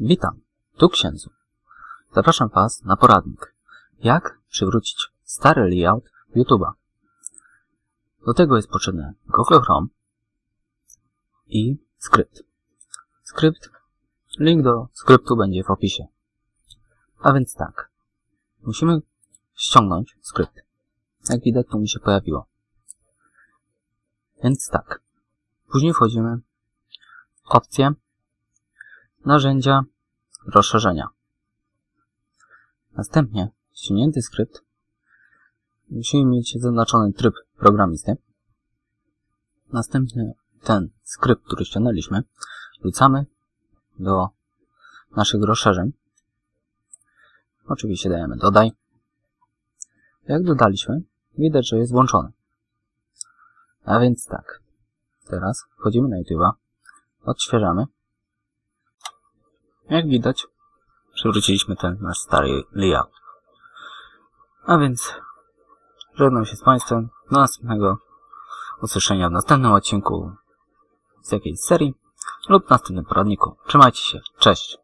Witam, tu księdzu. Zapraszam Was na poradnik. Jak przywrócić stary layout YouTube'a. Do tego jest potrzebny Google Chrome i skrypt. Skrypt, link do skryptu będzie w opisie. A więc tak, musimy ściągnąć skrypt. Jak widać, tu mi się pojawiło. Więc tak, później wchodzimy w opcję narzędzia, rozszerzenia. Następnie ściągnięty skrypt musimy mieć zaznaczony tryb programisty. Następny ten skrypt, który ściągnęliśmy, wrzucamy do naszych rozszerzeń. Oczywiście dajemy dodaj. Jak dodaliśmy, widać, że jest włączony. A więc tak. Teraz wchodzimy na YouTube'a, odświeżamy jak widać, przywróciliśmy ten nasz stary layout. A więc żegnam się z Państwem. Do następnego usłyszenia w następnym odcinku z jakiejś serii lub następnym poradniku. Trzymajcie się. Cześć!